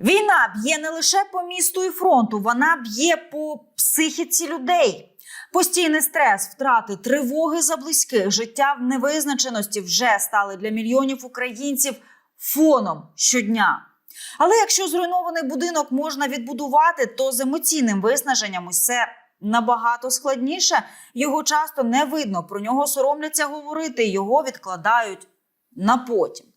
Війна б'є не лише по місту і фронту, вона б'є по психіці людей. Постійний стрес, втрати, тривоги за близьких, життя в невизначеності вже стали для мільйонів українців фоном щодня. Але якщо зруйнований будинок можна відбудувати, то з емоційним виснаженням усе набагато складніше. Його часто не видно, про нього соромляться говорити, його відкладають на потім.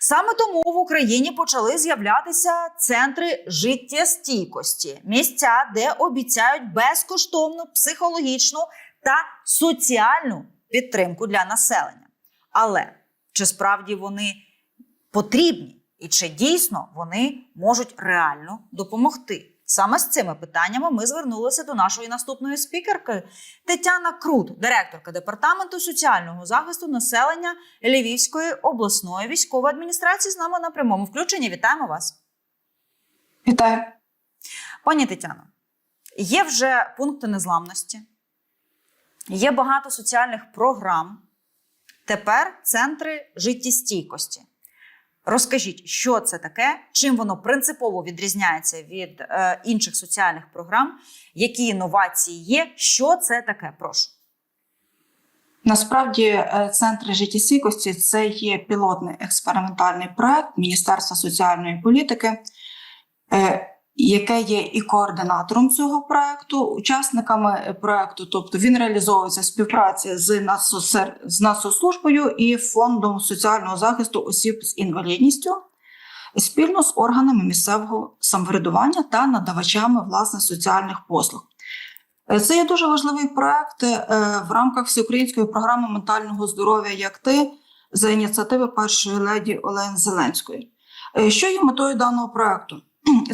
Саме тому в Україні почали з'являтися центри життєстійкості, місця, де обіцяють безкоштовну психологічну та соціальну підтримку для населення. Але чи справді вони потрібні і чи дійсно вони можуть реально допомогти? Саме з цими питаннями ми звернулися до нашої наступної спікерки Тетяна Крут, директорка департаменту соціального захисту населення Львівської обласної військової адміністрації. З нами на прямому включенні. Вітаємо вас, Вітаю. пані Тетяно. Є вже пункти незламності, є багато соціальних програм. Тепер центри життєстійкості. Розкажіть, що це таке, чим воно принципово відрізняється від е, інших соціальних програм, які інновації є, що це таке? Прошу. Насправді, е, центри життєстійкості це є пілотний експериментальний проект Міністерства соціальної політики, е, яке є і координатором цього проекту, учасниками проекту, тобто він реалізовується в співпраці з Нацсоцер- з Нацслужбою і фондом соціального захисту осіб з інвалідністю. Спільно з органами місцевого самоврядування та надавачами власне соціальних послуг. Е, Це є дуже важливий проект е, в рамках всеукраїнської програми ментального здоров'я як ти за ініціативи першої леді Олени Зеленської. Е, Що є метою даного проекту?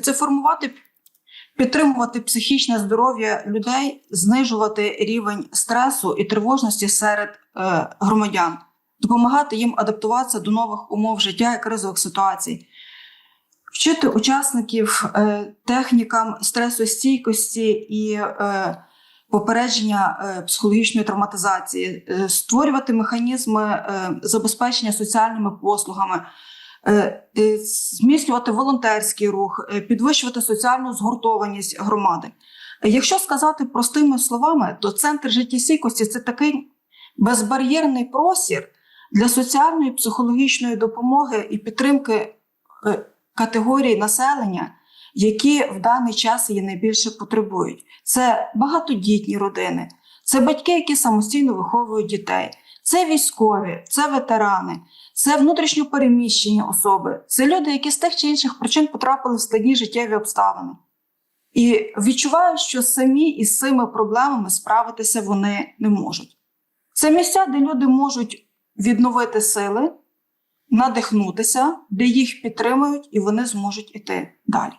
Це формувати, підтримувати психічне здоров'я людей, знижувати рівень стресу і тривожності серед е, громадян, допомагати їм адаптуватися до нових умов життя і кризових ситуацій. Вчити учасників е, технікам стресостійкості і е, попередження е, психологічної травматизації, е, створювати механізми е, забезпечення соціальними послугами, зміцнювати волонтерський рух, е, підвищувати соціальну згуртованість громади. Е, Якщо сказати простими словами, то центр життєстійкості це такий безбар'єрний простір для соціальної психологічної допомоги і підтримки. е, категорії населення, які в даний час її найбільше потребують. Це багатодітні родини, це батьки, які самостійно виховують дітей, це військові, це ветерани, це внутрішньопереміщені особи, це люди, які з тих чи інших причин потрапили в складні життєві обставини. І відчувають, що самі із цими проблемами справитися вони не можуть. Це місця, де люди можуть відновити сили надихнутися, де їх підтримують, і вони зможуть іти далі.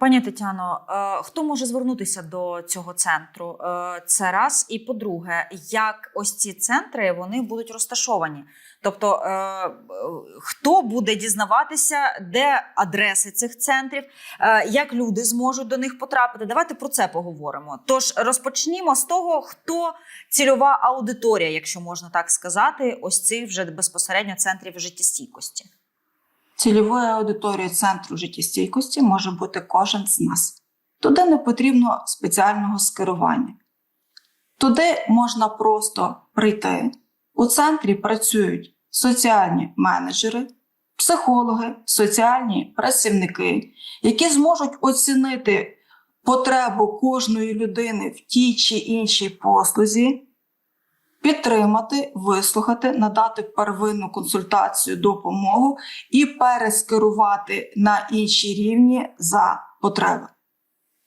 Пані Тетяно, е, хто може звернутися до цього центру? Е, Це раз. І по-друге, як ось ці центри вони будуть розташовані? Тобто, е, хто буде дізнаватися, де адреси цих центрів, як люди зможуть до них потрапити? Давайте про це поговоримо. Тож розпочнімо з того, хто цільова аудиторія, якщо можна так сказати, ось цих вже безпосередньо центрів життєстійкості. Цільовою аудиторією центру життєстійкості може бути кожен з нас. Туди не потрібно спеціального скерування. Туди можна просто прийти. У центрі працюють соціальні менеджери, психологи, соціальні працівники, які зможуть оцінити потребу кожної людини в тій чи іншій послузі, підтримати, вислухати, надати первинну консультацію, допомогу і перескерувати на інші рівні за потреби.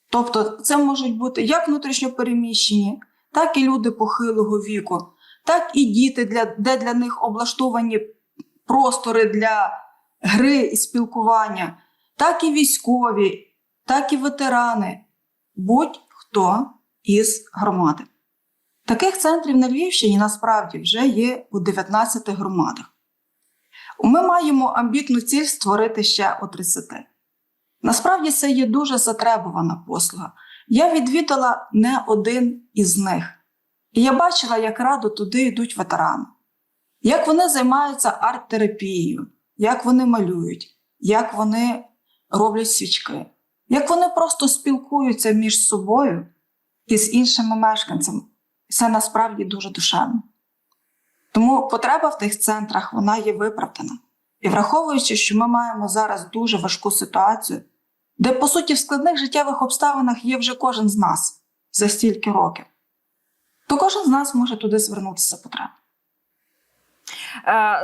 Тобто, це можуть бути як внутрішньопереміщені, так і люди похилого віку, так і діти, для, де для них облаштовані простори для гри і спілкування, так і військові, так і ветерани, будь-хто із громади. Таких центрів на Львівщині насправді вже є у 19 громадах. Ми маємо амбітну ціль створити ще у 30. Насправді це є дуже затребувана послуга. Я відвідала не один із них. І я бачила, як радо туди йдуть ветерани, як вони займаються арт-терапією, як вони малюють, як вони роблять свічки, як вони просто спілкуються між собою і з іншими мешканцями. Це насправді дуже душевно. Тому потреба в тих центрах вона є виправдана. І враховуючи, що ми маємо зараз дуже важку ситуацію, де, по суті, в складних життєвих обставинах є вже кожен з нас за стільки років, то кожен з нас може туди звернутися потреба. Е,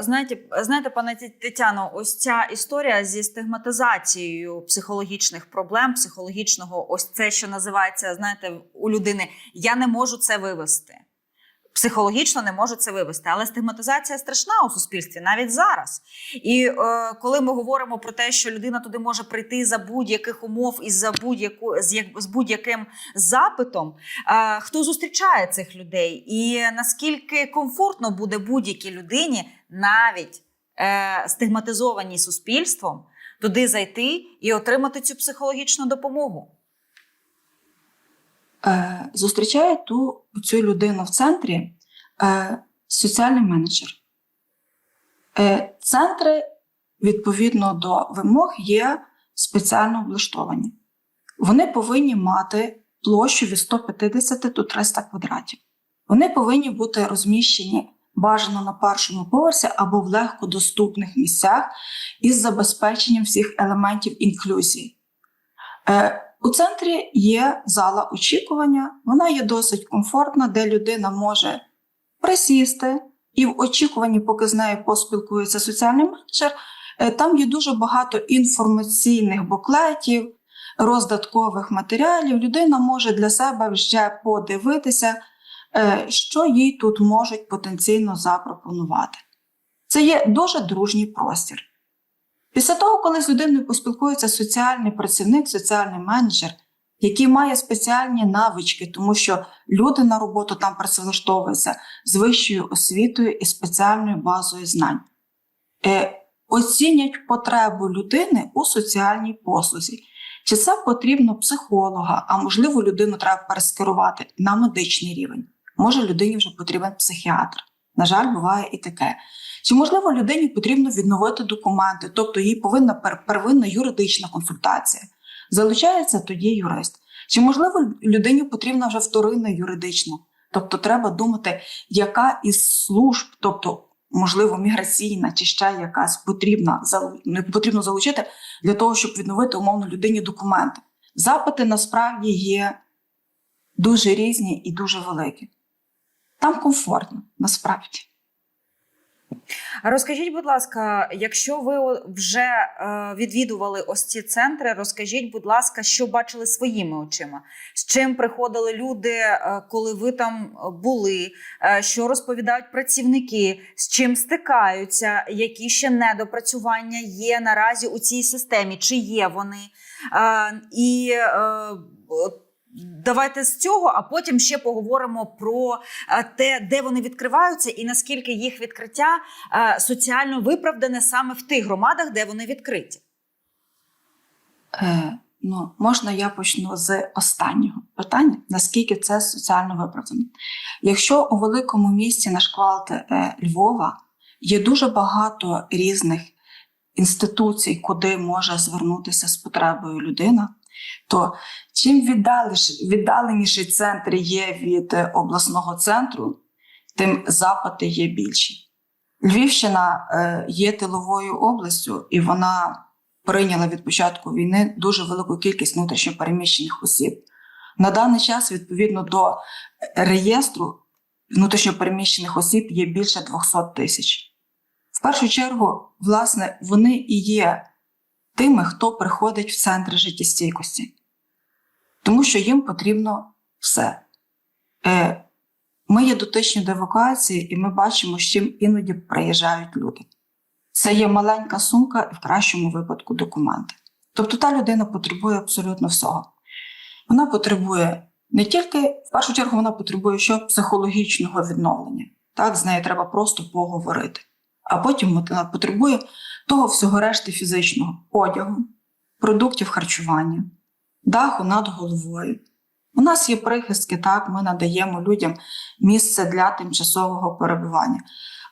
Знаєте, знаєте, пане Тетяно, ось ця історія зі стигматизацією психологічних проблем, психологічного, ось це, що називається, знаєте, у людини я не можу це вивести. Психологічно не можу це вивести, але стигматизація страшна у суспільстві навіть зараз. І е, коли ми говоримо про те, що людина туди може прийти за будь-яких умов і за будь-яку з, з будь-яким запитом, е, хто зустрічає цих людей, і наскільки комфортно буде будь-якій людині, навіть е, стигматизованій суспільством, туди зайти і отримати цю психологічну допомогу. Е, зустрічає ту цю людину в центрі е, соціальний менеджер. Е, центри, відповідно до вимог, є спеціально облаштовані. Вони повинні мати площу від 150 до 300 квадратів. Вони повинні бути розміщені бажано на першому поверсі або в легкодоступних місцях із забезпеченням всіх елементів інклюзії. У центрі є зала очікування, вона є досить комфортна, де людина може присісти і в очікуванні, поки з нею поспілкується соціальний менеджер. е, Там є дуже багато інформаційних буклетів, роздаткових матеріалів. Людина може для себе вже подивитися, е, що їй тут можуть потенційно запропонувати. Це є дуже дружній простір. Після того, коли з людиною поспілкується соціальний працівник, соціальний менеджер, який має спеціальні навички, тому що люди на роботу там працевлаштовуються з вищою освітою і спеціальною базою знань, е, оцінять потребу людини у соціальній послузі. Чи це потрібно психолога, а можливо, людину треба перескерувати на медичний рівень. Може, людині вже потрібен психіатр. На жаль, буває і таке. Чи можливо людині потрібно відновити документи, тобто їй повинна первинна юридична консультація. Залучається тоді юрист. Чи можливо людині потрібна вже вторинна юридична? Тобто треба думати, яка із служб, тобто, можливо, міграційна чи ще якась потрібна потрібно залучити для того, щоб відновити умовно людині документи. Запити насправді є дуже різні і дуже великі. Там комфортно, насправді. Розкажіть, будь ласка, якщо ви вже е, відвідували ось ці центри, розкажіть, будь ласка, що бачили своїми очима, з чим приходили люди, е, коли ви там були, е, що розповідають працівники, з чим стикаються, які ще недопрацювання є наразі у цій системі, чи є вони? І Давайте з цього, а потім ще поговоримо про е, те, де вони відкриваються, і наскільки їх відкриття е, соціально виправдане саме в тих громадах, де вони відкриті. Е, ну, можна я почну з останнього питання: наскільки це соціально виправдано? Якщо у великому місті на шквалт е, Львова є дуже багато різних інституцій, куди може звернутися з потребою людина, то чим віддаленіший центр є від е, обласного центру, тим запити є більші. Львівщина е, є тиловою областю, і вона прийняла від початку війни дуже велику кількість внутрішньопереміщених осіб. На даний час, відповідно до реєстру внутрішньопереміщених осіб, є більше 200 тисяч. В першу чергу, власне, вони і є тими, хто приходить в центри життєстійкості, тому що їм потрібно все. Е, Ми є дотичні до евакуації, і ми бачимо, з чим іноді приїжджають люди. Це є маленька сумка і в кращому випадку документи. Тобто та людина потребує абсолютно всього. Вона потребує не тільки, в першу чергу, вона потребує що психологічного відновлення. Так, з нею треба просто поговорити. А потім вона потребує того всього решти фізичного одягу, продуктів харчування, даху над головою. У нас є прихистки, так, ми надаємо людям місце для тимчасового перебування.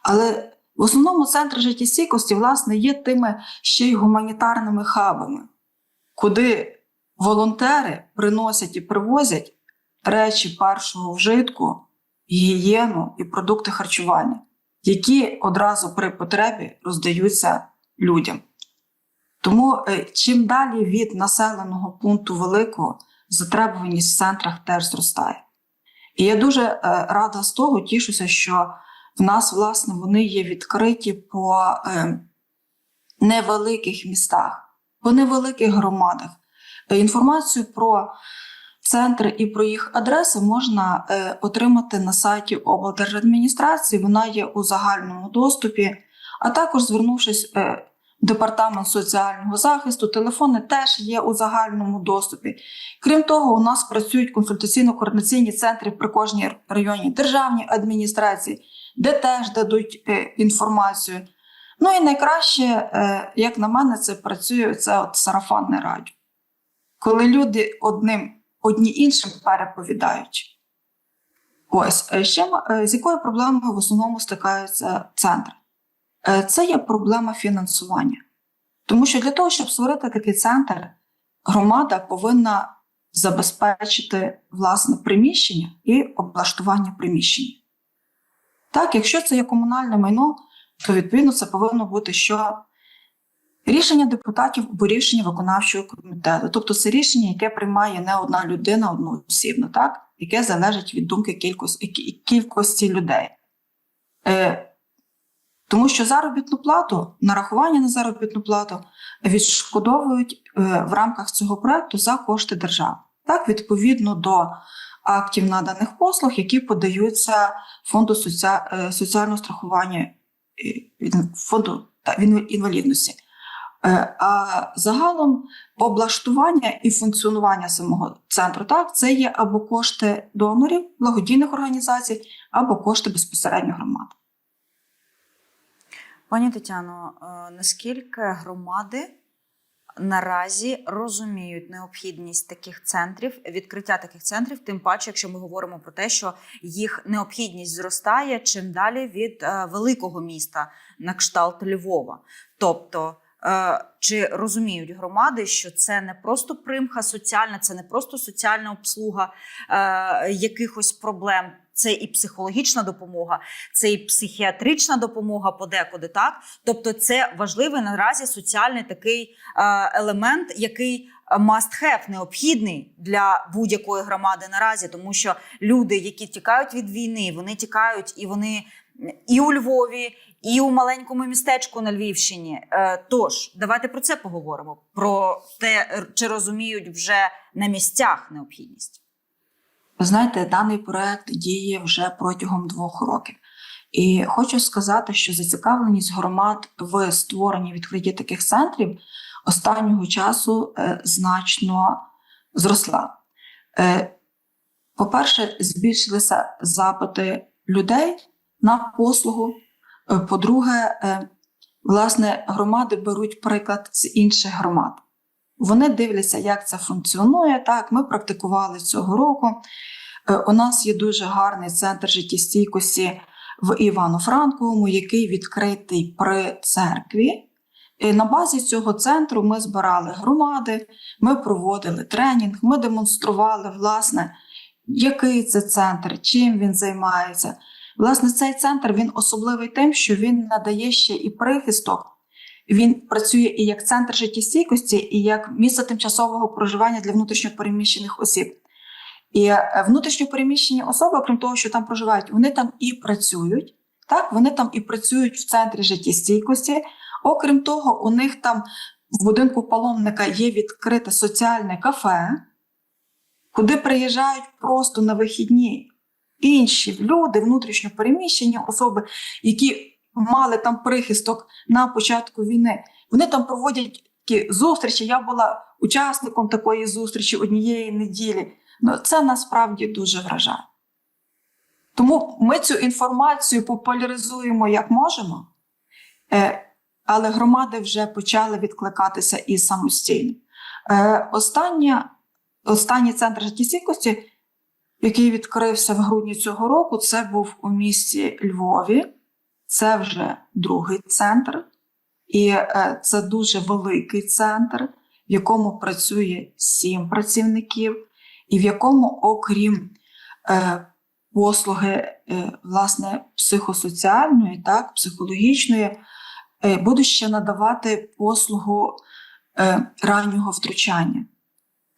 Але В основному центри життєстійкості, власне, є тими ще й гуманітарними хабами, куди волонтери приносять і привозять речі першого вжитку, гігієну і продукти харчування, які одразу при потребі роздаються людям. Тому е, чим далі від населеного пункту великого, затребуваність в центрах теж зростає. І я дуже е, рада з того, тішуся, що в нас, власне, вони є відкриті по е, невеликих містах, по невеликих громадах. Інформацію про центри і про їх адреси можна отримати на сайті облдержадміністрації. Вона є у загальному доступі, а також звернувшись е, в департамент соціального захисту, телефони теж є у загальному доступі. Крім того, у нас працюють консультаційно-координаційні центри при кожній районній державній адміністрації, де теж дадуть е, інформацію. Ну і найкраще, е, як на мене, це працює це от сарафанне радіо. Коли люди одним, одні іншим переповідають. Ось ще з якою проблемою в основному стикаються центри? Е, Це є проблема фінансування. Тому що для того, щоб створити такий центр, громада повинна забезпечити власне приміщення і облаштування приміщення. Так, якщо це є комунальне майно, то відповідно це повинно бути що рішення депутатів або рішення виконавчого комітету. Тобто це рішення, яке приймає не одна людина одноосібно, так? яке залежить від думки кількості, кількості людей. Е, тому що заробітну плату, нарахування на заробітну плату відшкодовують е, в рамках цього проекту за кошти держави. Так, відповідно до актів наданих послуг, які подаються фонду е, соціального страхування е, фонду та, інвалідності. А загалом облаштування і функціонування самого центру так, це є або кошти донорів, благодійних організацій, або кошти безпосередньо громад. Пані Тетяно, е, наскільки громади наразі розуміють необхідність таких центрів, відкриття таких центрів, тим паче, якщо ми говоримо про те, що їх необхідність зростає чим далі від е, великого міста на кшталт Львова. Тобто, е, чи розуміють громади, що це не просто примха соціальна, це не просто соціальна обслуга якихось проблем. Це і психологічна допомога, це і психіатрична допомога подекуди, так тобто це важливий наразі соціальний такий е, елемент, який must have, необхідний для будь-якої громади наразі, тому що люди, які тікають від війни, вони тікають і вони і у Львові, і у маленькому містечку на Львівщині. Е, Тож давайте про це поговоримо: про те, чи розуміють вже на місцях необхідність. Ви знаєте, даний проект діє вже протягом двох років. І хочу сказати, що зацікавленість громад в створенні відкритті таких центрів останнього часу е, значно зросла. Е, по-перше, збільшилися запити людей на послугу. Е, По-друге, власне, громади беруть приклад з інших громад. Вони дивляться, як це функціонує. Так, ми практикували цього року. Е, У нас є дуже гарний центр життєстійкості в Івано-Франковому, який відкритий при церкві. І на базі цього центру ми збирали громади, ми проводили тренінг, ми демонстрували, власне, який це центр, чим він займається. Власне, цей центр він особливий тим, що він надає ще і прихисток. Він працює і як центр життєстійкості, і як місце тимчасового проживання для внутрішньопереміщених осіб. І е, внутрішньопереміщені особи, окрім того, що там проживають, вони там і працюють. Так, вони там і працюють в центрі життєстійкості. Окрім того, у них там в будинку паломника є відкрите соціальне кафе, куди приїжджають просто на вихідні інші люди, внутрішньопереміщені особи, які мали там прихисток на початку війни. Вони там проводять такі зустрічі. Я була учасником такої зустрічі однієї неділі. Ну, це насправді дуже вражає. Тому ми цю інформацію популяризуємо як можемо, е, але громади вже почали відкликатися і самостійно. Е, остання, останній центр життєстійкості, який відкрився в грудні цього року, це був у місті Львові. Це вже другий центр, і е, це дуже великий центр, в якому працює сім працівників, і в якому, окрім е, послуги е, власне психосоціальної, так, психологічної, е, ще надавати послугу раннього втручання.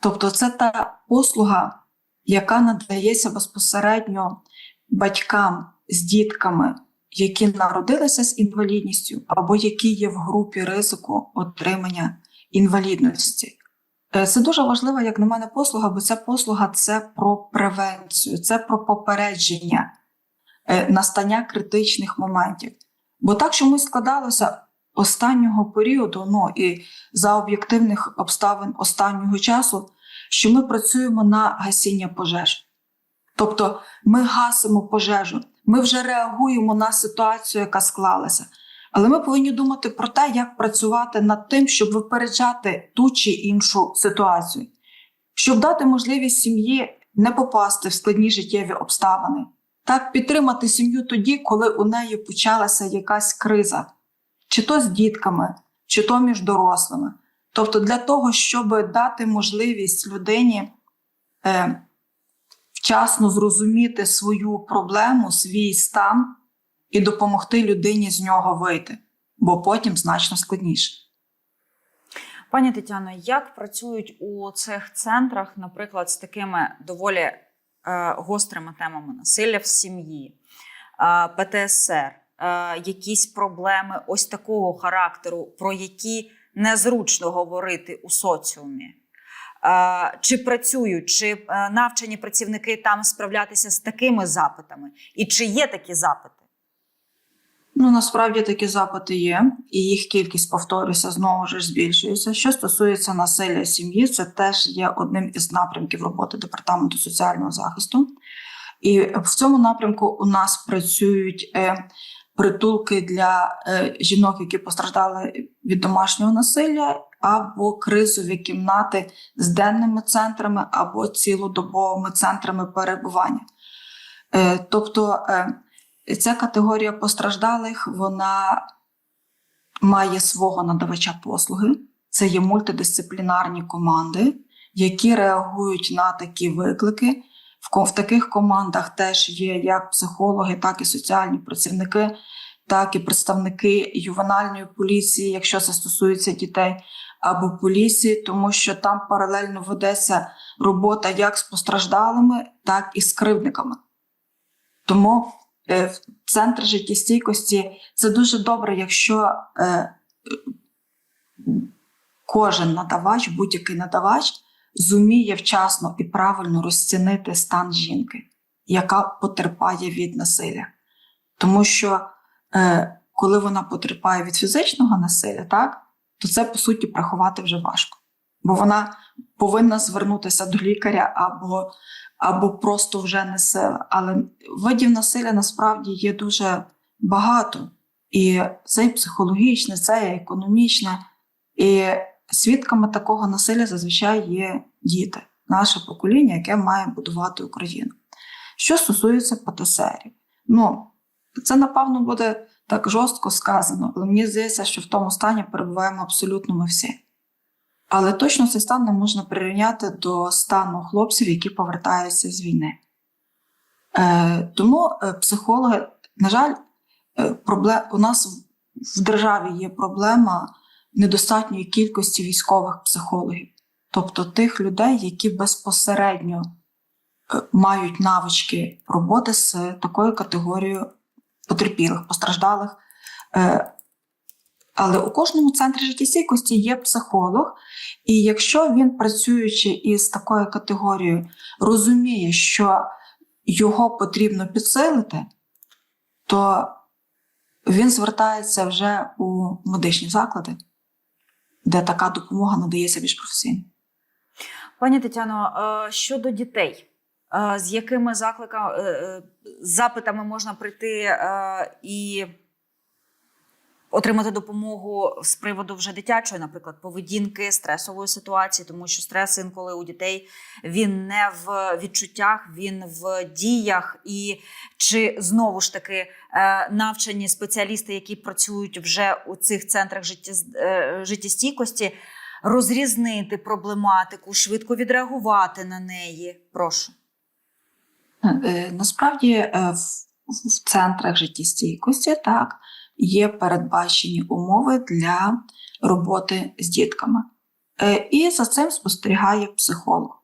Тобто, це та послуга, яка надається безпосередньо батькам з дітками, які народилися з інвалідністю, або які є в групі ризику отримання інвалідності. Е, Це дуже важлива, як на мене, послуга, бо ця послуга це про превенцію, це про попередження е, настання критичних моментів. Бо так чомусь складалося останнього періоду, ну і за об'єктивних обставин останнього часу, що ми працюємо на гасіння пожеж. Тобто ми гасимо пожежу, ми вже реагуємо на ситуацію, яка склалася. Але ми повинні думати про те, як працювати над тим, щоб випереджати ту чи іншу ситуацію, щоб дати можливість сім'ї не попасти в складні життєві обставини, так підтримати сім'ю тоді, коли у неї почалася якась криза, чи то з дітками, чи то між дорослими. Тобто, для того, щоб дати можливість людині е, вчасно зрозуміти свою проблему, свій стан і допомогти людині з нього вийти, бо потім значно складніше. Пані Тетяно, як працюють у цих центрах, наприклад, з такими доволі е, гострими темами насилля в сім'ї, е, ПТСР, е, якісь проблеми ось такого характеру, про які незручно говорити у соціумі? Чи працюють, чи е, навчені працівники там справлятися з такими запитами? І чи є такі запити? Ну, насправді такі запити є, і їх кількість, повторюся, знову ж збільшується. Що стосується насилля сім'ї, це теж є одним із напрямків роботи департаменту соціального захисту. І в цьому напрямку у нас працюють е, притулки для е, жінок, які постраждали від домашнього насилля, або кризові кімнати з денними центрами, або цілодобовими центрами перебування. Е, тобто е, ця категорія постраждалих вона має свого надавача послуги. Це є мультидисциплінарні команди, які реагують на такі виклики. В таких командах теж є як психологи, так і соціальні працівники, так і представники ювенальної поліції, якщо це стосується дітей, або поліції, тому що там паралельно ведеться робота як з постраждалими, так і з кривдниками. Тому е, центр життєстійкості це дуже добре, якщо е, кожен надавач, будь-який надавач, зуміє вчасно і правильно розцінити стан жінки, яка потерпає від насилля. Тому що е, коли вона потерпає від фізичного насилля, так, то це по суті приховати вже важко. Бо вона повинна звернутися до лікаря або, або просто вже не сила. Але видів насилля насправді є дуже багато. І це і психологічне, це і економічне. І свідками такого насилля зазвичай є діти, наше покоління, яке має будувати Україну. Що стосується ПТСРів, ну це напевно буде так жорстко сказано, але мені здається, що в тому стані перебуваємо абсолютно ми всі. Але точно цей стан не можна прирівняти до стану хлопців, які повертаються з війни. Е, тому е, психологи, на жаль, е, проблем, у нас в державі є проблема недостатньої кількості військових психологів, тобто тих людей, які безпосередньо е, мають навички роботи з такою категорією потерпілих, постраждалих. Е, Але у кожному центрі життєстійкості є психолог, і якщо він, працюючи із такою категорією, розуміє, що його потрібно підсилити, то він звертається вже у медичні заклади, де така допомога надається більш професійно. Пані Тетяно, е, щодо дітей, з якими закликами, запитами можна прийти е, і отримати допомогу з приводу вже дитячої, наприклад, поведінки, стресової ситуації, тому що стрес інколи у дітей він не в відчуттях, він в діях. І чи знову ж таки е, навчені спеціалісти, які працюють вже у цих центрах е, життєстійкості, розрізнити проблематику, швидко відреагувати на неї? Прошу. Е, Насправді е, в, центрах життєстійкості так є передбачені умови для роботи з дітками. Е, І за цим спостерігає психолог.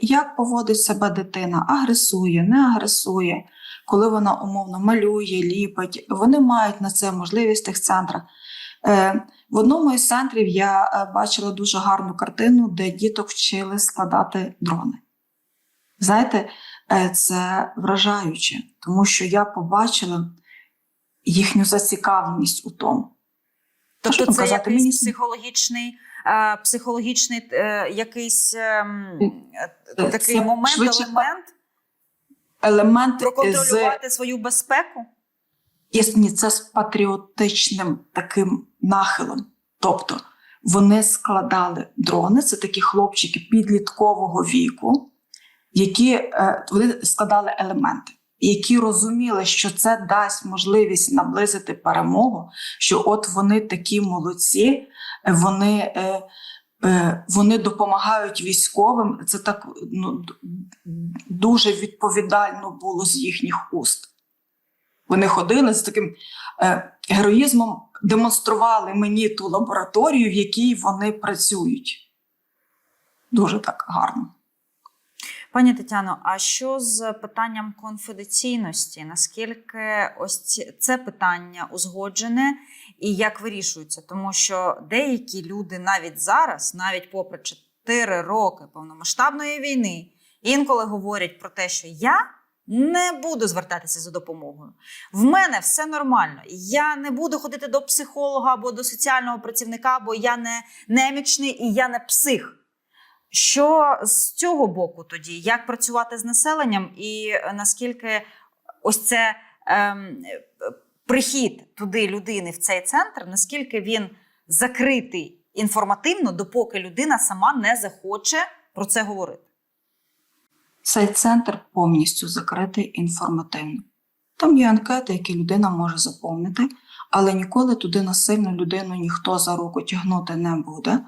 Як поводить себе дитина? Агресує, не агресує, коли вона умовно малює, ліпить. Вони мають на це можливість в тих центрах. В одному із центрів я бачила дуже гарну картину, де діток вчили складати дрони. Знаєте, це вражаюче, тому що я побачила їхню зацікавленість у тому. Тобто Що це казати, якийсь мені- психологічний, е, психологічний е, якийсь ем, е, Е, такий це момент, швидше елемент Елемент з, свою безпеку. ні, це з патріотичним таким нахилом. Тобто вони складали дрони, це такі хлопчики підліткового віку, які е, вони складали елементи, які розуміли, що це дасть можливість наблизити перемогу, що от вони такі молодці, вони, е, е, вони допомагають військовим. Це так ну, дуже відповідально було з їхніх уст. Вони ходили з таким героїзмом, демонстрували мені ту лабораторію, в якій вони працюють. Дуже так гарно. Пані Тетяно, а що з питанням конфіденційності? Наскільки ось це питання узгоджене і як вирішується? Тому що деякі люди навіть зараз, навіть попри 4 роки повномасштабної війни, інколи говорять про те, що я не буду звертатися за допомогою. В мене все нормально. Я не буду ходити до психолога або до соціального працівника, бо я не немічний і я не псих. Що з цього боку тоді? Як працювати з населенням, і е, наскільки ось це ем, прихід туди людини в цей центр, наскільки він закритий інформативно, допоки людина сама не захоче про це говорити? Цей центр повністю закритий інформативно. Там є анкети, які людина може заповнити, але ніколи туди насильно людину ніхто за руку тягнути не буде.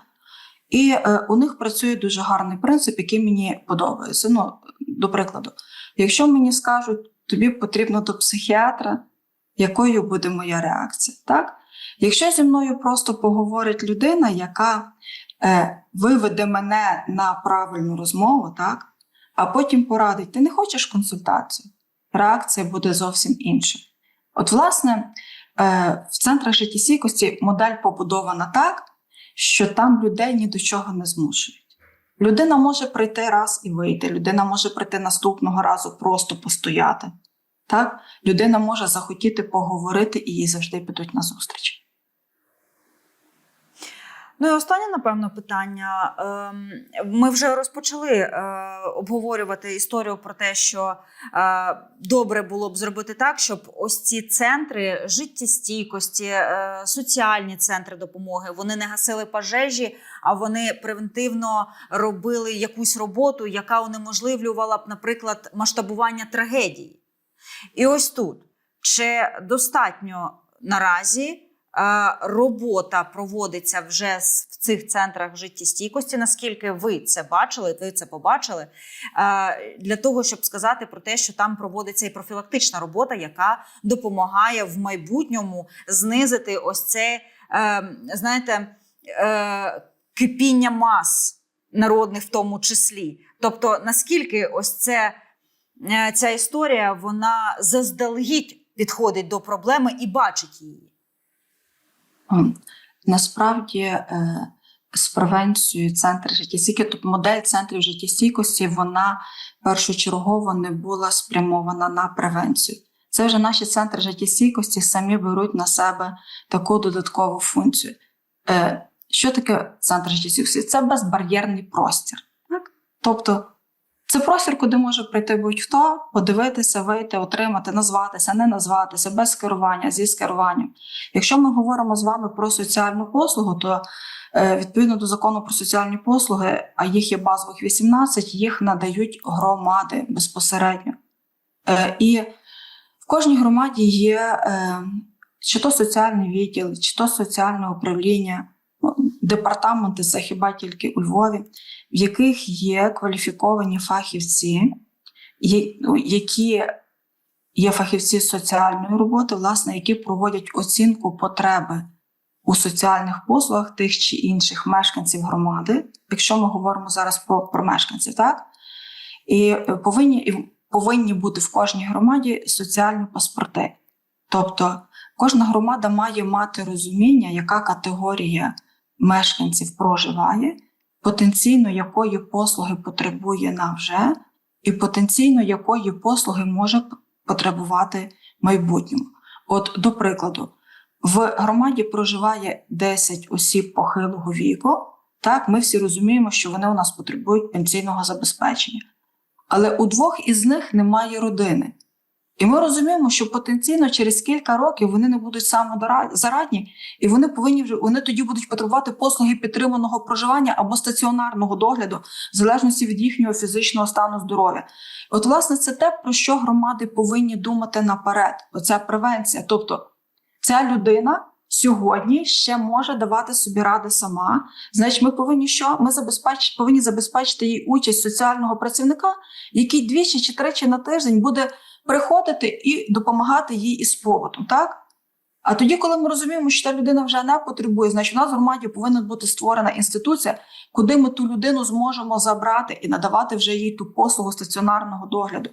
І е, у них працює дуже гарний принцип, який мені подобається. Ну, до прикладу, якщо мені скажуть, тобі потрібно до психіатра, якою буде моя реакція? Так? Якщо зі мною просто поговорить людина, яка е, виведе мене на правильну розмову, так? а потім порадить, ти не хочеш консультацію, реакція буде зовсім інша. От, власне, е, в центрах життєстійкості модель побудована так, що там людей ні до чого не змушують. Людина може прийти раз і вийти, людина може прийти наступного разу просто постояти. Так? Людина може захотіти поговорити і їй завжди підуть на зустріч. Ну і останнє, напевно, питання. Ем, Ми вже розпочали е, обговорювати історію про те, що е, добре було б зробити так, щоб ось ці центри життєстійкості, е, соціальні центри допомоги, вони не гасили пожежі, а вони превентивно робили якусь роботу, яка унеможливлювала б, наприклад, масштабування трагедії. І ось тут чи достатньо наразі. Робота проводиться вже в цих центрах життєстійкості. Наскільки ви це бачили, ви це побачили для того, щоб сказати про те, що там проводиться і профілактична робота, яка допомагає в майбутньому знизити ось це, е, знаєте, е, кипіння мас народних, в тому числі. Тобто, наскільки ось це, е, ця історія вона заздалегідь підходить до проблеми і бачить її. Насправді е, з превенцією центр життєстійки, тобто модель центрів життєстійкості, вона першочергово не була спрямована на превенцію. Це вже наші центри життєстійкості самі беруть на себе таку додаткову функцію. Е, Що таке центр життєстійкості? Це безбар'єрний простір. Так? Тобто Це простір, куди може прийти будь-хто, подивитися, вийти, отримати, назватися, не назватися, без керування, зі скеруванням. Якщо ми говоримо з вами про соціальну послугу, то е, відповідно до закону про соціальні послуги, а їх є базових 18, їх надають громади безпосередньо. Е, І в кожній громаді є е, чи то соціальний відділ, чи то соціальне управління, департаменти це хіба тільки у Львові, в яких є кваліфіковані фахівці, ну, які є фахівці соціальної роботи, власне, які проводять оцінку потреби у соціальних послугах тих чи інших мешканців громади, якщо ми говоримо зараз про, про мешканців, так? І повинні, повинні бути в кожній громаді соціальні паспорти. Тобто кожна громада має мати розуміння, яка категорія мешканців проживає, потенційно якої послуги потребує на вже, і потенційно якої послуги може потребувати в майбутньому. От, до прикладу, в громаді проживає 10 осіб похилого віку. Так, ми всі розуміємо, що вони у нас потребують пенсійного забезпечення. Але у двох із них немає родини. І ми розуміємо, що потенційно через кілька років вони не будуть самозарадні, і вони повинні вже вони тоді будуть потребувати послуги підтриманого проживання або стаціонарного догляду, в залежності від їхнього фізичного стану здоров'я. От, власне, це те, про що громади повинні думати наперед. Оця превенція. Тобто, ця людина сьогодні ще може давати собі ради сама. Значить, ми повинні що? Ми забезпеч... повинні забезпечити їй участь соціального працівника, який двічі чи тричі на тиждень буде приходити і допомагати їй із побутом, так? А тоді, коли ми розуміємо, що та людина вже не потребує, значить у нас в громаді повинна бути створена інституція, куди ми ту людину зможемо забрати і надавати вже їй ту послугу стаціонарного догляду.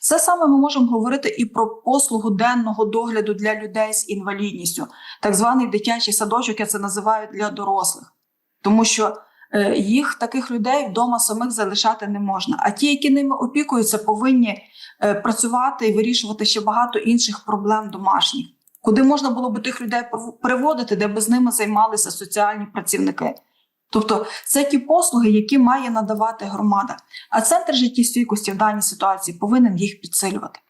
Це саме ми можемо говорити і про послугу денного догляду для людей з інвалідністю, так званий дитячий садочок, я це називаю для дорослих, тому що їх таких людей вдома самих залишати не можна. А ті, які ними опікуються, повинні е, працювати і вирішувати ще багато інших проблем домашніх, куди можна було б тих людей переводити, де б з ними займалися соціальні працівники. Тобто це ті послуги, які має надавати громада. А центр життєстійкості в даній ситуації повинен їх підсилювати,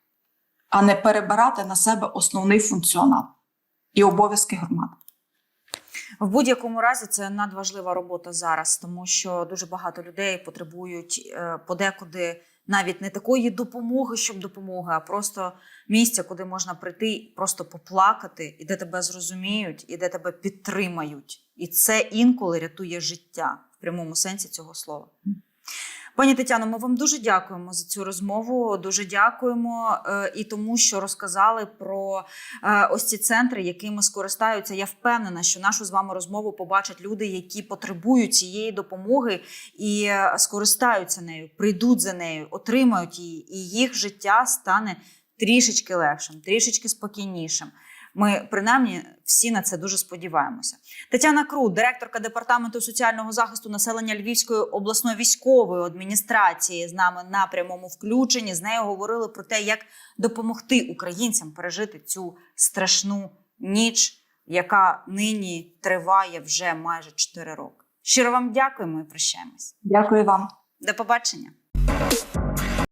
а не перебирати на себе основний функціонал і обов'язки громади. В будь-якому разі це надважлива робота зараз, тому що дуже багато людей потребують е, подекуди навіть не такої допомоги, щоб допомога, а просто місця, куди можна прийти, просто поплакати, і де тебе зрозуміють, і де тебе підтримають. І це інколи рятує життя в прямому сенсі цього слова. Пані Тетяно, ми вам дуже дякуємо за цю розмову. Дуже дякуємо е, і тому, що розказали про е, ось ці центри, якими скористаються. Я впевнена, що нашу з вами розмову побачать люди, які потребують цієї допомоги і е, скористаються нею, прийдуть за нею, отримають її, і їх життя стане трішечки легшим, трішечки спокійнішим. Ми принаймні всі на це дуже сподіваємося. Тетяна Крут, директорка департаменту соціального захисту населення Львівської обласної військової адміністрації, з нами на прямому включенні. З нею говорили про те, як допомогти українцям пережити цю страшну ніч, яка нині триває вже майже 4 роки. Щиро вам дякуємо і прощаємось. Дякую вам. До побачення.